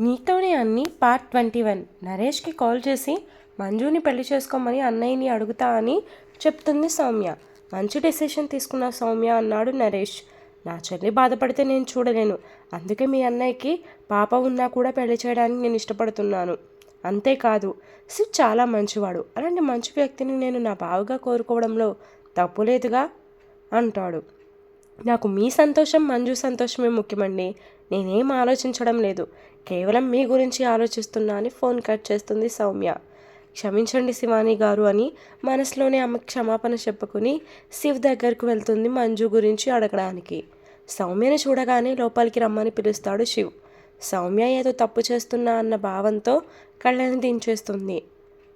నీతోనే అన్ని part twenty one నరేష్కి కాల్ చేసి మంజుని పెళ్ళి చేసుకోమని అన్నయ్యని అడుగుతా అని చెప్తుంది సౌమ్య. మంచి డెసిషన్ తీసుకున్న సౌమ్య అన్నాడు నరేష్. నా చెల్లి బాధపడితే నేను చూడలేను. అందుకే మీ అన్నయ్యకి పాప ఉన్నా కూడా పెళ్ళి చేయడానికి నేను ఇష్టపడుతున్నాను. అంతేకాదు శివ్ చాలా మంచివాడు. అలాంటి మంచి వ్యక్తిని నేను నా బావుగా కోరుకోవడంలో తప్పులేదుగా అంటాడు. నాకు మీ సంతోషం మంజు సంతోషమే ముఖ్యమండి. నేనేం ఆలోచించడం లేదు. కేవలం మీ గురించి ఆలోచిస్తున్నా అని ఫోన్ కట్ చేస్తుంది సౌమ్య. క్షమించండి శివాని గారు అని మనసులోనే ఆమె క్షమాపణ చెప్పుకుని శివ్ దగ్గరకు వెళ్తుంది మంజు గురించి అడగడానికి. సౌమ్యని చూడగానే లోపలికి రమ్మని పిలుస్తాడు శివ్. సౌమ్య ఏదో తప్పు చేస్తున్నా అన్న భావంతో కళ్ళని దించేస్తుంది.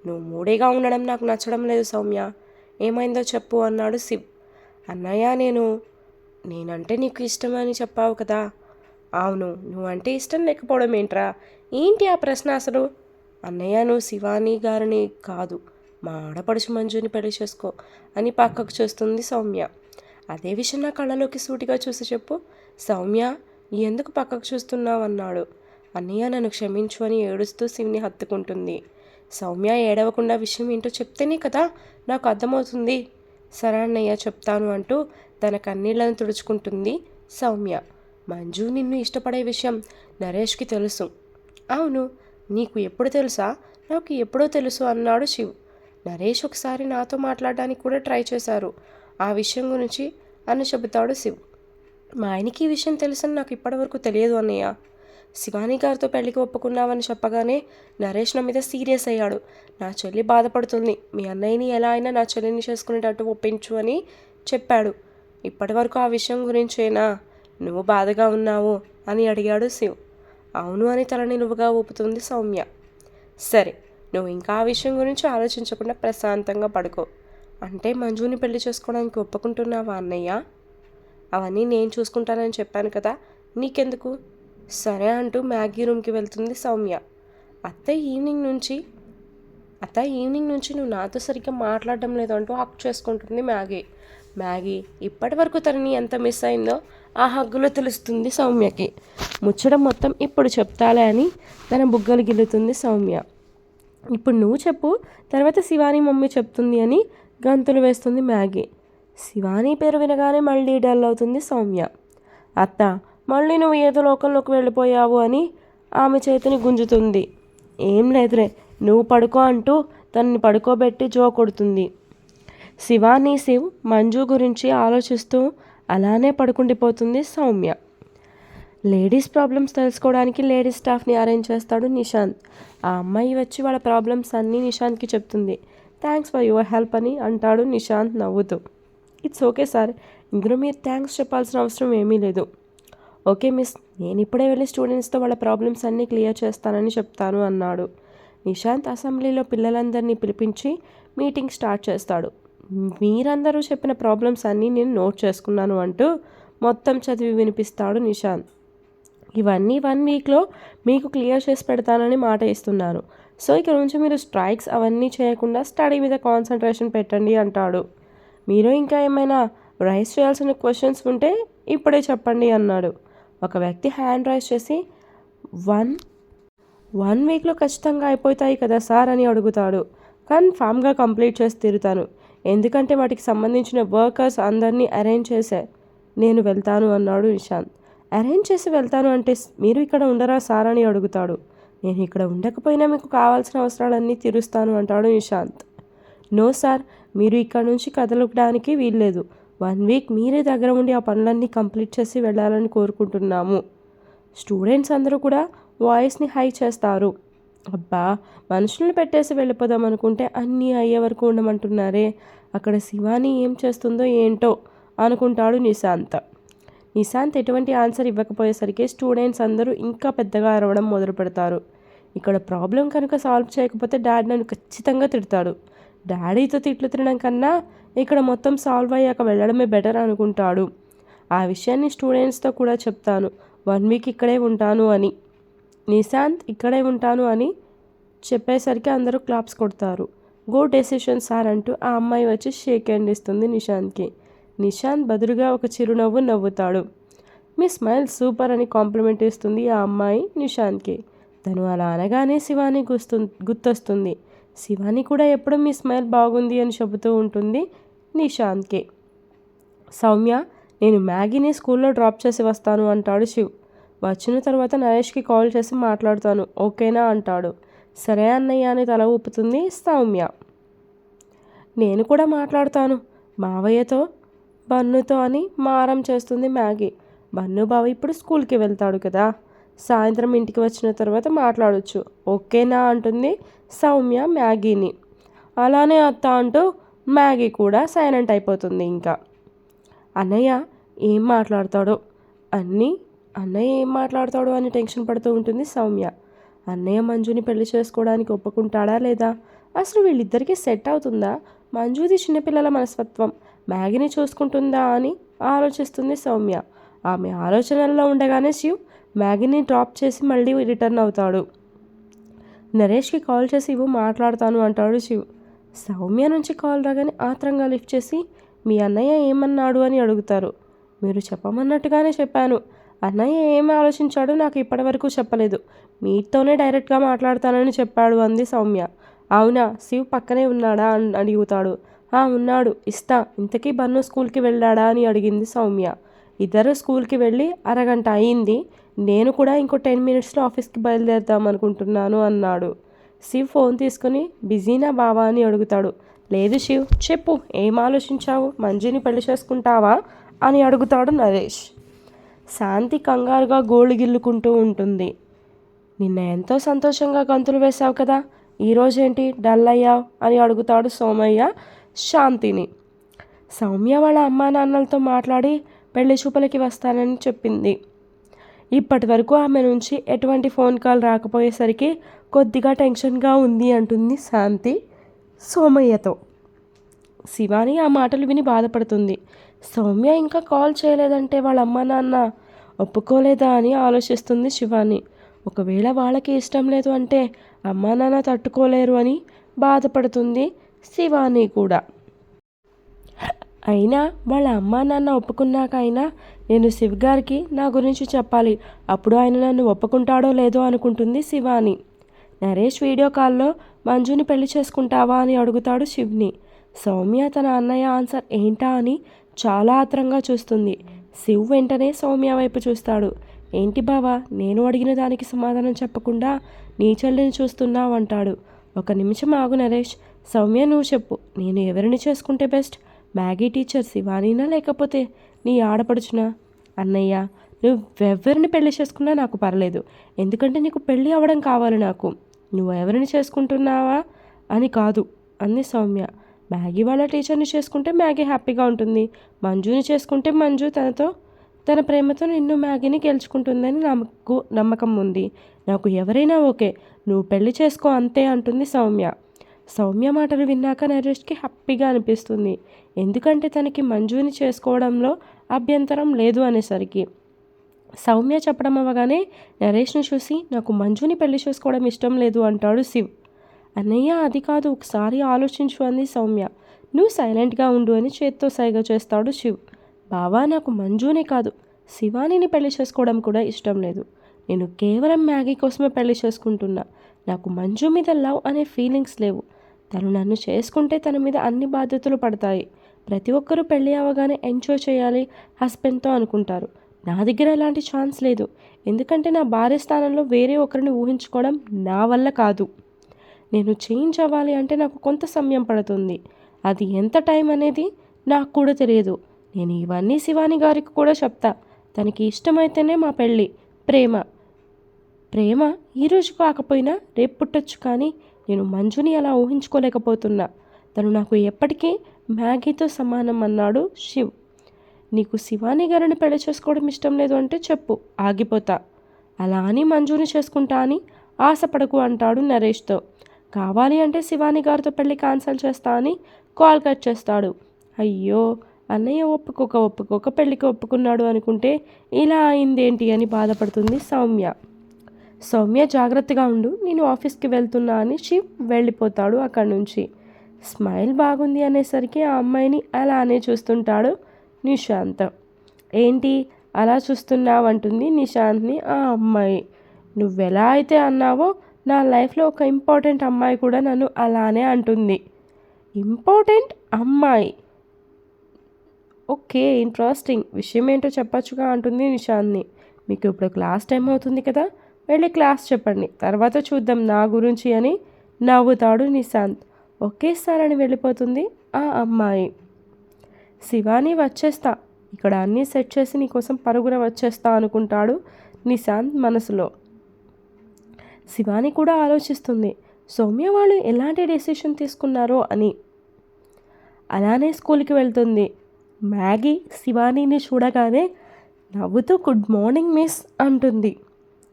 నువ్వు మూడేగా ఉండడం నాకు నచ్చడం లేదు సౌమ్య. ఏమైందో చెప్పు అన్నాడు శివ్. అన్నయ్య నేను నేనంటే నీకు ఇష్టమని చెప్పావు కదా. అవును నువ్వంటే ఇష్టం లేకపోవడం ఏంట్రా? ఏంటి ఆ ప్రశ్న అసలు? అన్నయ్య నువ్వు శివాని గారిని కాదు. మా ఆడపడుచు మంజుని పెళ్ళి చేసుకో అని పక్కకు చూస్తుంది సౌమ్య. అదే విషయం నా కళ్ళలోకి సూటిగా చూసి చెప్పు. సౌమ్య ఎందుకు పక్కకు చూస్తున్నావు అన్నాడు అన్నయ్య నన్ను క్షమించు అని ఏడుస్తూ శివుని హత్తుకుంటుంది. సౌమ్య ఏడవకుండా విషయం ఏంటో చెప్తేనే కదా నాకు అర్థమవుతుంది. సరే అన్నయ్య చెప్తాను అంటూ తన కన్నీళ్ళను తుడుచుకుంటుంది సౌమ్య. మంజు నిన్ను ఇష్టపడే విషయం నరేష్కి తెలుసు. అవును నీకు ఎప్పుడు తెలుసా? నాకు ఎప్పుడో తెలుసు అన్నాడు శివ్. నరేష్ ఒకసారి నాతో మాట్లాడడానికి కూడా ట్రై చేశారు. ఆ విషయం గురించి అని చెబుతాడు శివ్. మా ఆయనకి ఈ విషయం తెలుసని నాకు ఇప్పటివరకు తెలియదు అన్నయ్య. శివాని గారితో పెళ్ళికి ఒప్పుకున్నావని చెప్పగానే నరేష్ నా మీద సీరియస్ అయ్యాడు. నా చెల్లి బాధపడుతుంది. మీ అన్నయ్యని ఎలా అయినా నా చెల్లిని చేసుకునేటట్టు ఒప్పించు అని చెప్పాడు. ఇప్పటివరకు ఆ విషయం గురించేనా? నువ్వు బాధగా ఉన్నావు అని అడిగాడు శివ్. అవును అని తల నిలువుగా ఊపుతుంది సౌమ్య. సరే నువ్వు ఇంకా ఆ విషయం గురించి ఆలోచించకుండా ప్రశాంతంగా పడుకో. అంటే మంజుని పెళ్ళి చేసుకోవడానికి ఒప్పుకుంటున్నావా అన్నయ్య? అవన్నీ నేను చూసుకుంటానని చెప్పాను కదా నీకెందుకు? సరే అంటూ మ్యాగీ రూమ్కి వెళ్తుంది సౌమ్య. అత్త ఈవినింగ్ నుంచి అత్త ఈవినింగ్ నుంచి నువ్వు నాతో సరిగ్గా మాట్లాడడం లేదు అంటూ హక్ చేసుకుంటుంది మ్యాగీ. మ్యాగీ ఇప్పటి వరకు తనని ఎంత మిస్ అయిందో ఆ హగ్గులో తెలుస్తుంది సౌమ్యకి. ముచ్చడం మొత్తం ఇప్పుడు చెప్తాలే అని తన బుగ్గలు గిల్లుతుంది సౌమ్య. ఇప్పుడు నువ్వు చెప్పు తర్వాత శివాని మమ్మీ చెప్తుంది అని గంతులు వేస్తుంది మ్యాగీ. శివాని పేరు వినగానే మళ్ళీ డల్ అవుతుంది సౌమ్య. అత్త మళ్ళీ నువ్వు ఏదో లోకంలోకి వెళ్ళిపోయావు అని ఆమె చేతిని గుంజుతుంది. ఏం లేదురే నువ్వు పడుకో అంటూ తనని పడుకోబెట్టి జో కొడుతుంది. శివాని శివ్ మంజు గురించి ఆలోచిస్తూ అలానే పడుకుండిపోతుంది సౌమ్య. లేడీస్ ప్రాబ్లమ్స్ తెలుసుకోవడానికి లేడీస్ స్టాఫ్ని అరేంజ్ చేస్తాడు నిశాంత్ ఆ అమ్మాయి వచ్చి వాళ్ళ ప్రాబ్లమ్స్ అన్నీ నిశాంత్కి చెప్తుంది. థ్యాంక్స్ ఫర్ యువర్ హెల్ప్ అని అంటాడు నిశాంత్ నవ్వుతూ. It's okay sir. ఇందులో మీరు థ్యాంక్స్ చెప్పాల్సిన అవసరం ఏమీ లేదు. ఓకే మిస్ నేను ఇప్పుడే వెళ్ళి స్టూడెంట్స్తో వాళ్ళ ప్రాబ్లమ్స్ అన్నీ క్లియర్ చేస్తానని చెప్తాను అన్నాడు. నిశాంత్ అసెంబ్లీలో పిల్లలందరినీ పిలిపించి మీటింగ్ స్టార్ట్ చేస్తాడు. మీరందరూ చెప్పిన ప్రాబ్లమ్స్ అన్నీ నేను నోట్ చేసుకున్నాను అంటూ మొత్తం చదివి వినిపిస్తాడు నిషాంత్ ఇవన్నీ వన్ వీక్లో మీకు క్లియర్ చేసి పెడతానని మాట ఇస్తున్నాను సో ఇక నుంచి మీరు స్ట్రైక్స్ అవన్నీ చేయకుండా స్టడీ మీద కాన్సన్ట్రేషన్ పెట్టండి అంటాడు. మీరు ఇంకా ఏమైనా రైస్ చేయాల్సిన క్వశ్చన్స్ ఉంటే ఇప్పుడే చెప్పండి అన్నాడు. ఒక వ్యక్తి హ్యాండ్ రైస్ చేసి వన్ వన్ వీక్లో ఖచ్చితంగా అయిపోతాయి కదా సార్? అని అడుగుతాడు. కన్ఫామ్గా కంప్లీట్ చేసి తీరుతాను. ఎందుకంటే వాటికి సంబంధించిన వర్కర్స్ అందరినీ అరేంజ్ చేసే నేను వెళ్తాను అన్నాడు నిశాంత్ అరేంజ్ చేసి వెళ్తాను అంటే మీరు ఇక్కడ ఉండరా సార్ అని అడుగుతాడు. నేను ఇక్కడ ఉండకపోయినా మీకు కావాల్సిన అవసరాలన్నీ తీరుస్తాను అంటాడు నిశాంత్ నో సార్ మీరు ఇక్కడ నుంచి కదలడానికి వీల్లేదు. వన్ వీక్ మీరే దగ్గర ఉండి ఆ పనులన్నీ కంప్లీట్ చేసి వెళ్ళాలని కోరుకుంటున్నాము. స్టూడెంట్స్ అందరూ కూడా వాయిస్ని హై చేస్తారు. అబ్బా మనుషుల్ని పెట్టేసి వెళ్ళిపోదాం అనుకుంటే అన్నీ అయ్యే వరకు ఉండమంటున్నారే. అక్కడ శివాని ఏం చేస్తుందో ఏంటో అనుకుంటాడు నిశాంత్. నిశాంత్ ఎటువంటి ఆన్సర్ ఇవ్వకపోయేసరికి స్టూడెంట్స్ అందరూ ఇంకా పెద్దగా అరవడం మొదలు పెడతారు. ఇక్కడ ప్రాబ్లం కనుక సాల్వ్ చేయకపోతే డాడీ నన్ను ఖచ్చితంగా తిడతాడు. డాడీతో తిట్లు తినడం కన్నా ఇక్కడ మొత్తం సాల్వ్ అయ్యాక వెళ్ళడమే బెటర్ అనుకుంటాడు. ఆ విషయాన్ని స్టూడెంట్స్తో కూడా చెప్తాను. వన్ వీక్ ఇక్కడే ఉంటాను అని. నిశాంత్ ఇక్కడే ఉంటాను అని చెప్పేసరికి అందరూ క్లాప్స్ కొడతారు. గుడ్ డెసిషన్ సార్ అంటూ ఆ అమ్మాయి వచ్చి షేక్ హ్యాండ్ ఇస్తుంది నిశాంత్కి. నిశాంత్ బదులుగా ఒక చిరునవ్వు నవ్వుతాడు. మీ స్మైల్ సూపర్ అని కాంప్లిమెంట్ ఇస్తుంది ఆ అమ్మాయి నిశాంత్కి. తను అలా అనగానే శివాని గుస్తు గుర్తొస్తుంది శివాని కూడా ఎప్పుడు మీ స్మైల్ బాగుంది అని చెబుతూ ఉంటుంది నిశాంత్కి. సౌమ్య నేను మ్యాగీని స్కూల్లో డ్రాప్ చేసి వస్తాను అంటాడు శివ్. వచ్చిన తర్వాత నరేష్కి కాల్ చేసి మాట్లాడతాను. ఓకేనా? అంటాడు. సరే అన్నయ్య అని తల ఊపుతుంది సౌమ్య. నేను కూడా మాట్లాడతాను. మావయ్యతో బన్నుతో అని మారం చేస్తుంది మ్యాగీ. బన్ను బావ ఇప్పుడు స్కూల్కి వెళ్తాడు కదా. సాయంత్రం ఇంటికి వచ్చిన తర్వాత మాట్లాడొచ్చు. ఓకేనా? అంటుంది సౌమ్య మ్యాగీని. అలానే అత్త అంటూ మ్యాగీ కూడా సైలెంట్ అయిపోతుంది ఇంకా. అన్నయ్య ఏం మాట్లాడతాడో అన్నీ అన్నయ్య ఏం మాట్లాడతాడో అని టెన్షన్ పడుతూ ఉంటుంది సౌమ్య. అన్నయ్య మంజుని పెళ్ళి చేసుకోవడానికి ఒప్పుకుంటాడా లేదా? అసలు వీళ్ళిద్దరికీ సెట్ అవుతుందా? మంజుది చిన్నపిల్లల మనస్తత్వం. మ్యాగీని చూసుకుంటుందా అని ఆలోచిస్తుంది సౌమ్య. ఆమె ఆలోచనల్లో ఉండగానే శివ్ మ్యాగీని డ్రాప్ చేసి మళ్ళీ రిటర్న్ అవుతాడు. నరేష్కి కాల్ చేసి ఇవ్వు మాట్లాడతాను అంటాడు శివ్. సౌమ్య నుంచి కాల్ రాగానే ఆత్రంగా లిఫ్ట్ చేసి మీ అన్నయ్య ఏమన్నాడు? అని అడుగుతారు. మీరు చెప్పమన్నట్టుగానే చెప్పాను. అన్నయ్య ఏం ఆలోచించాడో నాకు ఇప్పటివరకు చెప్పలేదు. మీతోనే డైరెక్ట్గా మాట్లాడతానని చెప్పాడు అంది సౌమ్య. అవునా శివ్ పక్కనే ఉన్నాడా అని అడుగుతాడు. ఆ ఉన్నాడు. ఇస్తా ఇంతకీ బన్ను స్కూల్కి వెళ్ళాడా అని అడిగింది సౌమ్య. ఇద్దరు స్కూల్కి వెళ్ళి అరగంట అయింది. నేను కూడా ఇంకో టెన్ మినిట్స్లో ఆఫీస్కి బయలుదేరుదాం అనుకుంటున్నాను అన్నాడు. శివ్ ఫోన్ తీసుకుని బిజీనా బావా అని అడుగుతాడు. లేదు శివ్ చెప్పు ఏం ఆలోచించావు? మంజీని పెళ్ళి చేసుకుంటావా? అని అడుగుతాడు నరేష్. శాంతి కంగారుగా గోళ్ళు గిల్లుకుంటూ ఉంటుంది. నిన్న ఎంతో సంతోషంగా గంతులు వేశావు కదా. ఈరోజేంటి డల్ అయ్యావు అని అడుగుతాడు సోమయ్య శాంతిని. సౌమ్య వాళ్ళ అమ్మా నాన్నలతో మాట్లాడి పెళ్ళి చూపులకి వస్తానని చెప్పింది. ఇప్పటి వరకు ఆమె నుంచి ఎటువంటి ఫోన్ కాల్ రాకపోయేసరికి కొద్దిగా టెన్షన్గా ఉంది అంటుంది శాంతి సోమయ్యతో. శివాని ఆ మాటలు విని బాధపడుతుంది. సౌమ్య ఇంకా కాల్ చేయలేదంటే వాళ్ళ అమ్మ నాన్న ఒప్పుకోలేదా అని ఆలోచిస్తుంది శివాని. ఒకవేళ వాళ్ళకి ఇష్టం లేదు అంటే అమ్మా నాన్న తట్టుకోలేరు అని బాధపడుతుంది శివాని కూడా. అయినా వాళ్ళ అమ్మా నాన్న ఒప్పుకున్నాకైనా నేను శివ్ గారికి నా గురించి చెప్పాలి. అప్పుడు ఆయన నన్ను ఒప్పుకుంటాడో లేదో అనుకుంటుంది శివాని. నరేష్ వీడియో కాల్లో మంజుని పెళ్ళి చేసుకుంటావా అని అడుగుతాడు శివ్ని. సౌమ్య తన అన్నయ్య ఆన్సర్ ఏంటా అని చాలా ఆత్రంగా చూస్తుంది. శివ్ వెంటనే సౌమ్య వైపు చూస్తాడు. ఏంటి బావా నేను అడిగిన దానికి సమాధానం చెప్పకుండా నీ చెల్లిని చూస్తున్నావు అంటాడు ఒక నిమిషం ఆగు నరేష్. సౌమ్య నువ్వు చెప్పు. నేను ఎవరిని చేసుకుంటే బెస్ట్? మ్యాగీ టీచర్ శివానీనా లేకపోతే నీ ఆడపడుచునా? అన్నయ్య నువ్వెవరిని పెళ్ళి చేసుకున్నా నాకు పర్లేదు. ఎందుకంటే నీకు పెళ్ళి అవ్వడం కావాలి నాకు. నువ్వు ఎవరిని చేసుకుంటున్నావా? అని కాదు అంది సౌమ్య. మ్యాగీ వాళ్ళ టీచర్ని చేసుకుంటే మ్యాగీ హ్యాపీగా ఉంటుంది. మంజుని చేసుకుంటే మంజు తనతో తన ప్రేమతో నిన్ను మ్యాగీని గెలుచుకుంటుందని నాకు నమ్మకం ఉంది. నాకు ఎవరైనా ఓకే నువ్వు పెళ్ళి చేసుకో అంతే అంటుంది సౌమ్య. సౌమ్య మాటలు విన్నాక నరేష్కి హ్యాపీగా అనిపిస్తుంది. ఎందుకంటే తనకి మంజుని చేసుకోవడంలో అభ్యంతరం లేదు అనేసరికి. సౌమ్య చెప్పడం అవ్వగానే నరేష్ను చూసి నాకు మంజుని పెళ్ళి చేసుకోవడం ఇష్టం లేదు అంటాడు శివ్. అన్నయ్య అది కాదు. ఒకసారి ఆలోచించు అంది సౌమ్య. నువ్వు సైలెంట్గా ఉండు అని చేత్తో సైగ చేస్తాడు శివ్. బావా నాకు మంజునే కాదు. శివానిని పెళ్ళి చేసుకోవడం కూడా ఇష్టం లేదు. నేను కేవలం మ్యాగీ కోసమే పెళ్ళి చేసుకుంటున్నా. నాకు మంజు మీద లవ్ అనే ఫీలింగ్స్ లేవు. తను నన్ను చేసుకుంటే తన మీద అన్ని బాధ్యతలు పడతాయి. ప్రతి ఒక్కరూ పెళ్ళి అవ్వగానే ఎంజాయ్ చేయాలి హస్బెండ్తో అనుకుంటారు. నా దగ్గర ఎలాంటి ఛాన్స్ లేదు. ఎందుకంటే నా భార్య స్థానంలో వేరే ఒకరిని ఊహించుకోవడం నా వల్ల కాదు. నేను చేంజ్ అవ్వాలి అంటే నాకు కొంత సమయం పడుతుంది. అది ఎంత టైం అనేది నాకు కూడా తెలియదు. నేను ఇవన్నీ శివాని గారికి కూడా చెప్తా. తనకి ఇష్టమైతేనే మా పెళ్ళి. ప్రేమ. ప్రేమ ఈరోజు కాకపోయినా రేపు పుట్టచ్చు కానీ నేను మంజుని అలా ఊహించుకోలేకపోతున్నా. తను నాకు ఎప్పటికీ మ్యాగీతో సమానం అన్నాడు శివ్. నీకు శివాని గారిని పెళ్ళి చేసుకోవడం ఇష్టం లేదు అంటే చెప్పు ఆగిపోతా. అలా అని మంజుని చేసుకుంటా అని ఆశపడకు అంటాడు నరేష్తో. కావాలి అంటే శివాని గారితో పెళ్ళి క్యాన్సిల్ చేస్తా అని కాల్ కట్ చేస్తాడు. అయ్యో అన్నయ్య ఒప్పుకోక ఒప్పుకోక పెళ్ళికి ఒప్పుకున్నాడు అనుకుంటే ఇలా అయిందేంటి అని బాధపడుతుంది సౌమ్య. సౌమ్య జాగ్రత్తగా ఉండు నేను ఆఫీస్కి వెళ్తున్నా అని శివ్ వెళ్ళిపోతాడు అక్కడి నుంచి. స్మైల్ బాగుంది అనేసరికి ఆ అమ్మాయిని అలానే చూస్తుంటాడు నిశాంత్. ఏంటి అలా చూస్తున్నావంటుంది నిశాంత్ని ఆ అమ్మాయి. నువ్వెలా అయితే అన్నావో నా లైఫ్లో ఒక ఇంపార్టెంట్ అమ్మాయి కూడా నన్ను అలానే అంటుంది. ఇంపార్టెంట్ అమ్మాయి? Okay interesting. విషయం ఏంటో చెప్పచ్చుగా అంటుంది నిషాంత్ని మీకు ఇప్పుడు క్లాస్ టైం అవుతుంది కదా? వెళ్ళి క్లాస్ చెప్పండి. తర్వాత చూద్దాం నా గురించి అని నవ్వుతాడు నిశాంత్ ఒకేసారని వెళ్ళిపోతుంది ఆ అమ్మాయి. శివాని వచ్చేస్తా. ఇక్కడ అన్నీ సెట్ చేసి నీకోసం పరుగున వచ్చేస్తా అనుకుంటాడు నిశాంత్ మనసులో. శివాని కూడా ఆలోచిస్తుంది. సౌమ్య వాళ్ళు ఎలాంటి డెసిషన్ తీసుకున్నారో అని. అలానే స్కూల్కి వెళ్తుంది. మ్యాగీ శివానీని చూడగానే నవ్వుతూ గుడ్ మార్నింగ్ మిస్ అంటుంది.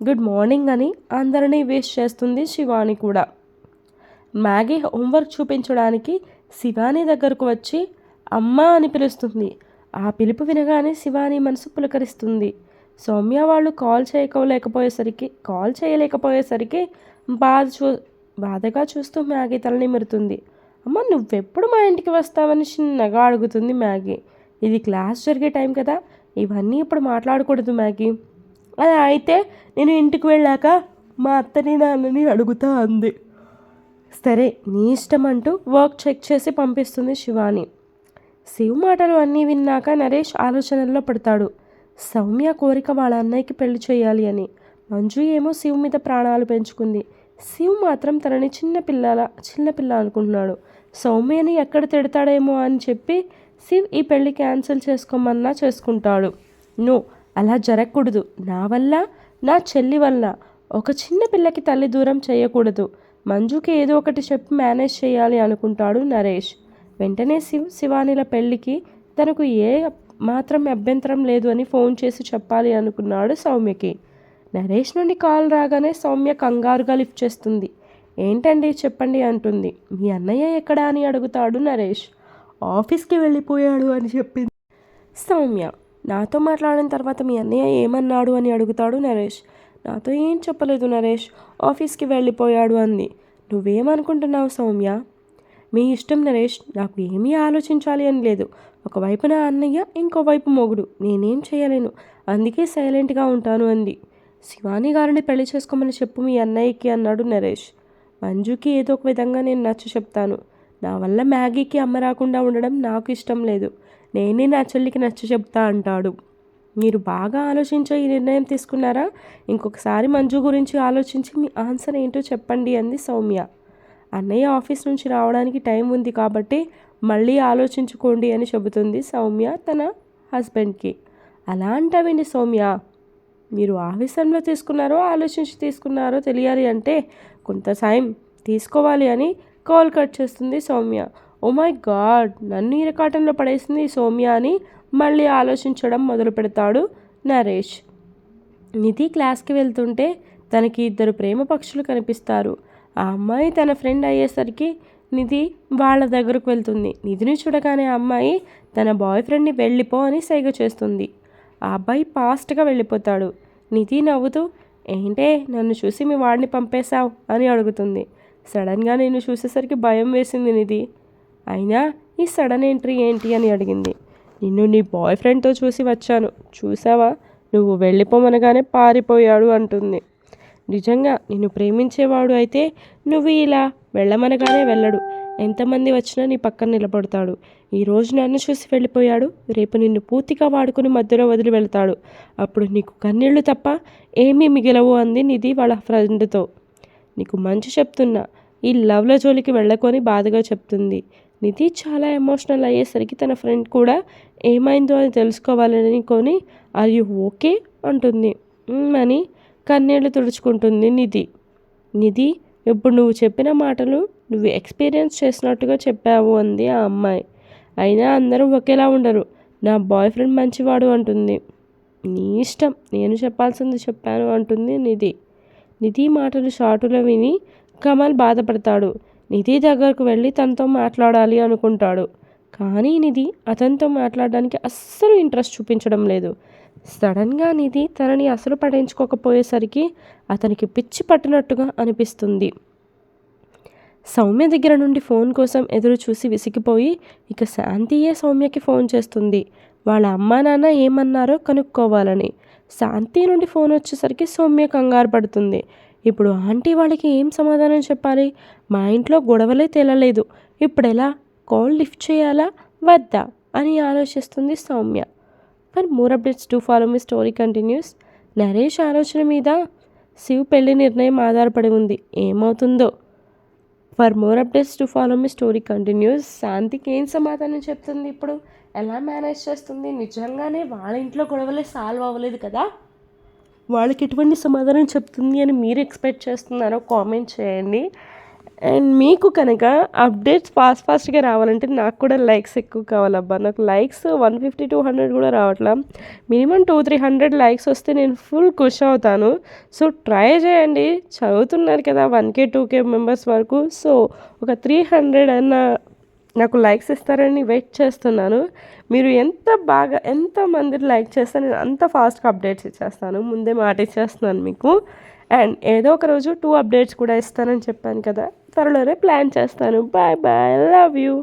గుడ్ మార్నింగ్ అని అందరినీ విష్ చేస్తుంది శివాని కూడా. మ్యాగీ హోంవర్క్ చూపించడానికి శివాని దగ్గరకు వచ్చి అమ్మ అని పిలుస్తుంది. ఆ పిలుపు వినగానే శివాని మనసు పులకరిస్తుంది. సౌమ్య వాళ్ళు కాల్ చేయకపోలేకపోయేసరికి కాల్ చేయలేకపోయేసరికి బాధ చూ బాధగా చూస్తూ మ్యాగీ తలని మిరుతుంది అమ్మ నువ్వెప్పుడు మా ఇంటికి వస్తావని చిన్నగా అడుగుతుంది మ్యాగీ. ఇది క్లాస్ జరిగే టైం కదా ఇవన్నీ ఇప్పుడు మాట్లాడకూడదు మ్యాగీ. అలా అయితే నేను ఇంటికి వెళ్ళాక మా అత్తని నాన్నని అడుగుతా అంది. సరే నీ ఇష్టం అంటూ వర్క్ చెక్ చేసి పంపిస్తుంది శివాని. శివ్ మాటలు అన్నీ విన్నాక నరేష్ ఆలోచనల్లో పడతాడు. సౌమ్య కోరిక వాళ్ళ అన్నయ్యకి పెళ్ళి చేయాలి అని. మంజు ఏమో శివ్ మీద ప్రాణాలు పెంచుకుంది. శివ్ మాత్రం తనని చిన్న పిల్లల అనుకుంటున్నాడు. సౌమ్యని ఎక్కడ తిడతాడేమో అని చెప్పి శివ్ ఈ పెళ్ళి క్యాన్సిల్ చేసుకోమన్నా చేసుకుంటాడు. నువ్వు అలా జరగకూడదు. నా వల్ల నా చెల్లి వల్ల. ఒక చిన్న పిల్లకి తల్లి దూరం చేయకూడదు. మంజుకి ఏదో ఒకటి చెప్పి మేనేజ్ చేయాలి అనుకుంటాడు నరేష్. వెంటనే శివ్ శివానిల పెళ్ళికి తనకు ఏ మాత్రం అభ్యంతరం లేదు అని ఫోన్ చేసి చెప్పాలి అనుకున్నాడు సౌమ్యకి. నరేష్ నుండి కాల్ రాగానే సౌమ్య కంగారుగా లిఫ్ట్ చేస్తుంది. ఏంటండి చెప్పండి అంటుంది. మీ అన్నయ్య ఎక్కడా అని అడుగుతాడు నరేష్. ఆఫీస్కి వెళ్ళిపోయాడు అని చెప్పింది సౌమ్య. నాతో మాట్లాడిన తర్వాత మీ అన్నయ్య ఏమన్నాడు అని అడుగుతాడు నరేష్. నాతో ఏం చెప్పలేదు నరేష్. ఆఫీస్కి వెళ్ళిపోయాడు అంది. నువ్వేమనుకుంటున్నావు సౌమ్య? మీ ఇష్టం నరేష్. నాకు ఏమీ ఆలోచించాలి అని లేదు. ఒకవైపు నా అన్నయ్య ఇంకోవైపు మొగుడు. నేనేం చేయలేను. అందుకే సైలెంట్గా ఉంటాను అంది. శివాని గారిని పెళ్ళి చేసుకోమని చెప్పు మీ అన్నయ్యకి అన్నాడు నరేష్. మంజుకి ఏదో ఒక విధంగా నేను నచ్చ చెప్తాను. నా వల్ల మ్యాగీకి అమ్మ రాకుండా ఉండడం నాకు ఇష్టం లేదు. నేనే నా చెల్లికి నచ్చ చెప్తా అంటాడు. మీరు బాగా ఆలోచించే ఈ నిర్ణయం తీసుకున్నారా? ఇంకొకసారి మంజు గురించి ఆలోచించి మీ ఆన్సర్ ఏంటో చెప్పండి అంది సౌమ్య. అన్నయ్య ఆఫీస్ నుంచి రావడానికి టైం ఉంది కాబట్టి మళ్ళీ ఆలోచించుకోండి అని చెబుతుంది సౌమ్య తన హస్బెండ్కి. అలా అంటావండి సౌమ్య? మీరు ఆవేశంలో తీసుకున్నారో ఆలోచించి తీసుకున్నారో తెలియాలి అంటే కొంత టైం తీసుకోవాలి అని కాల్ కట్ చేస్తుంది సౌమ్య. Oh my God! నన్ను ఇరకాటంలో పడేసింది సౌమ్య అని మళ్ళీ ఆలోచించడం మొదలు పెడతాడు నరేష్. నిధి క్లాస్కి వెళ్తుంటే తనకి ఇద్దరు ప్రేమ పక్షులు కనిపిస్తారు. ఆ అమ్మాయి తన ఫ్రెండ్ అయ్యేసరికి నిధి వాళ్ళ దగ్గరకు వెళ్తుంది. నిధిని చూడగానే అమ్మాయి తన బాయ్ ఫ్రెండ్ని వెళ్ళిపో అని సైగ చేస్తుంది. ఆ అబ్బాయి ఫాస్ట్గా వెళ్ళిపోతాడు. నిధి నవ్వుతూ ఏంటే నన్ను చూసి మీ వాడిని పంపేశావు? అని అడుగుతుంది. సడన్గా నేను చూసేసరికి భయం వేసింది నిధి. అయినా ఈ సడన్ ఎంట్రీ ఏంటి అని అడిగింది. నిన్ను నీ బాయ్ ఫ్రెండ్తో చూసి వచ్చాను. చూసావా? నువ్వు వెళ్ళిపోమనగానే పారిపోయాడు అంటుంది. నిజంగా నిన్ను ప్రేమించేవాడు అయితే నువ్వు ఇలా వెళ్ళమనగానే వెళ్ళడు. ఎంతమంది వచ్చినా నీ పక్కన నిలబడతాడు. ఈరోజు నన్ను చూసి వెళ్ళిపోయాడు. రేపు నిన్ను పూర్తిగా వాడుకుని మధ్యలో వదిలి వెళ్తాడు. అప్పుడు నీకు కన్నీళ్ళు తప్ప ఏమీ మిగిలవు అంది నిధి వాళ్ళ ఫ్రెండ్తో. నీకు మంచి చెప్తున్నా. ఈ లవ్ల జోలికి వెళ్ళకొని బాధగా చెప్తుంది. నిధి చాలా ఎమోషనల్ అయ్యేసరికి తన ఫ్రెండ్ కూడా ఏమైందో అని తెలుసుకోవాలని కొని ఆర్ యు ఓకే? అంటుంది. అని కన్నీళ్ళు తుడుచుకుంటుంది నిధి. నిధి ఇప్పుడు నువ్వు చెప్పిన మాటలు నువ్వు ఎక్స్పీరియన్స్ చేసినట్టుగా చెప్పావు అంది ఆ అమ్మాయి. అయినా అందరూ ఒకేలా ఉండరు. నా బాయ్ ఫ్రెండ్ మంచివాడు అంటుంది. నీ ఇష్టం నేను చెప్పాల్సింది చెప్పాను అంటుంది నిధి. నిధి మాటలు షాటులో విని కమల్ బాధపడతాడు. నిధి దగ్గరకు వెళ్ళి తనతో మాట్లాడాలి అనుకుంటాడు. కానీ నిధి అతనితో మాట్లాడడానికి అస్సలు ఇంట్రెస్ట్ చూపించడం లేదు. సడన్గా నిధి తనని అసలు పడించుకోకపోయేసరికి అతనికి పిచ్చి పట్టినట్టుగా అనిపిస్తుంది. సౌమ్య దగ్గర నుండి ఫోన్ కోసం ఎదురు చూసి విసిగిపోయి ఇక శాంతియే సౌమ్యకి ఫోన్ చేస్తుంది. వాళ్ళ అమ్మా నాన్న ఏమన్నారో కనుక్కోవాలని. శాంతి నుండి ఫోన్ వచ్చేసరికి సౌమ్య కంగారు పడుతుంది. ఇప్పుడు ఆంటీ వాళ్ళకి ఏం సమాధానం చెప్పాలి? మా ఇంట్లో గొడవలే తేలలేదు. ఇప్పుడెలా? కాల్ లిఫ్ట్ చేయాలా? వద్దా? అని ఆలోచిస్తుంది Soumya. For more updates to follow me story continues Naresh ఆలోచన మీద శివ్ పెళ్ళి నిర్ణయం ఆధారపడి ఉంది. ఏమవుతుందో? For more updates to follow me story continues శాంతికి ఏం సమాధానం చెప్తుంది ఇప్పుడు? ఎలా మేనేజ్ చేస్తుంది? నిజంగానే వాళ్ళ ఇంట్లో గొడవలే సాల్వ్ అవ్వలేదు కదా? వాళ్ళకి ఎటువంటి సమాధానం చెప్తుంది అని మీరు ఎక్స్పెక్ట్ చేస్తున్నారో కామెంట్ చేయండి. అండ్ మీకు కనుక అప్డేట్స్ ఫాస్ట్ ఫాస్ట్గా రావాలంటే నాకు కూడా లైక్స్ ఎక్కువ కావాలబ్బా. నాకు likes one fifty two hundred కూడా రావట్లా. Minimum two three hundred likes వస్తే నేను ఫుల్ ఖుష్ అవుతాను. సో ట్రై చేయండి. చదువుతున్నారు కదా one K two K members వరకు. సో ఒక త్రీ హండ్రెడ్ అన్న నాకు లైక్స్ ఇస్తారని వెయిట్ చేస్తున్నాను. మీరు ఎంత బాగా ఎంత మంది లైక్ చేస్తే నేను అంత ఫాస్ట్గా అప్డేట్స్ ఇచ్చేస్తాను. ముందే మాట ఇచ్చేస్తున్నాను మీకు. అండ్ ఏదో ఒక రోజు టూ అప్డేట్స్ కూడా ఇస్తానని చెప్పాను కదా. త్వరలోనే ప్లాన్ చేస్తాను. Bye bye love you